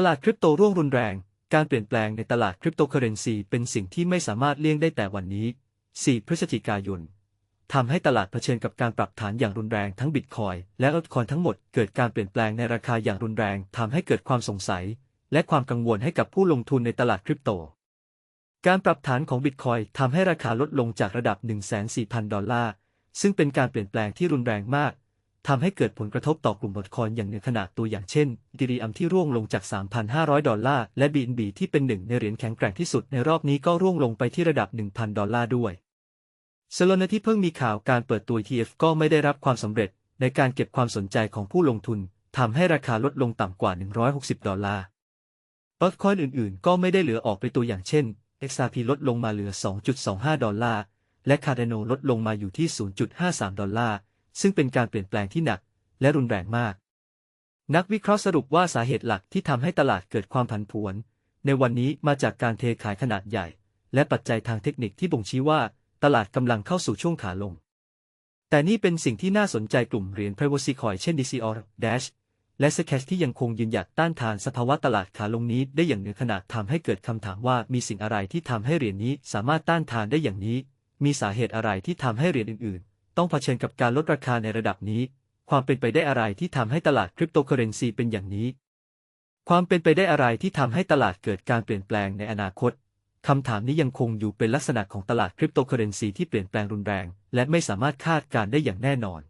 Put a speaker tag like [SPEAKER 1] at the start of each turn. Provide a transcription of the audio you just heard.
[SPEAKER 1] ตลาดคริปโตร่วงรุนแรง การเปลี่ยนแปลงในตลาดคริปโตเคอเรนซีเป็นสิ่งที่ไม่สามารถเลี่ยงได้แต่วันนี้ 4 พฤศจิกายนทำให้ตลาดเผชิญกับการปรับฐานอย่างรุนแรงทั้งบิตคอยและอัลคอยทั้งหมดเกิดการเปลี่ยนแปลงในราคาอย่างรุนแรงทำให้เกิดความสงสัย และความกังวลให้กับผู้ลงทุนในตลาดคริปโต การปรับฐานของบิตคอยทำให้ราคาลดลงจากระดับ 1,400,000 ดอลลาร์ ซึ่งเป็นการเปลี่ยนแปลงที่รุนแรงมาก ทำให้เกิดผลกระทบต่อกลุ่มบิตคอยอย่างเหนือขนาดตัวอย่างเช่นดีรีอัมที่ร่วงลงจาก 3,500 ดอลลาร์ และ BNB ที่เป็นหนึ่งในเหรียญแข็งแกร่งที่สุดในรอบนี้ก็ร่วงลงไปที่ระดับ 1,000 ดอลลาร์ด้วยเซโลนาที่เพิ่งมีข่าวการเปิดตัว ETF ก็ไม่ได้รับความสำเร็จ ในการเก็บความสนใจของผู้ลงทุนทำให้ราคาลดลงต่ำกว่า 160 ดอลลาร์บิตคอยอื่นๆ ก็ไม่ได้เหลือออกไปตัวอย่างเช่น XRP ลดลงมาเหลือ 2.25 ดอลลาร์ และ Cardano ลดลงมาอยู่ที่ 0.53 ดอลลาร์ ซึ่งเป็นการเปลี่ยนแปลงที่หนัก และรุนแรงมาก นักวิเคราะห์สรุปว่าสาเหตุหลักที่ทำให้ตลาดเกิดความผันผวน ในวันนี้มาจากการเทขายขนาดใหญ่ และปัจจัยทางเทคนิคที่บ่งชี้ว่า ตลาดกำลังเข้าสู่ช่วงขาลง แต่นี่เป็นสิ่งที่น่าสนใจกลุ่มเหรียญ Privacy Coin เช่น DCR Dash และ Zcash ที่ยังคงยืนหยัดต้านทานสภาวะตลาดขาลงนี้ได้อย่างเหนือขนาดทำให้เกิดคำถามว่ามีสิ่งอะไรที่ทำให้เหรียญนี้สามารถต้านทานได้อย่างนี้ มีสาเหตุอะไรที่ทำให้เหรียญอื่น ต้องเผชิญกับการลดราคาในระดับนี้ ความเป็นไปได้อะไรที่ทำให้ตลาดคริปโตเคอเรนซีเป็นอย่างนี้ ความเป็นไปได้อะไรที่ทำให้ตลาดเกิดการเปลี่ยนแปลงในอนาคตคำถามนี้ยังคงอยู่เป็นลักษณะของตลาดคริปโตเคอเรนซีที่เปลี่ยนแปลงรุนแรง และไม่สามารถคาดการได้อย่างแน่นอน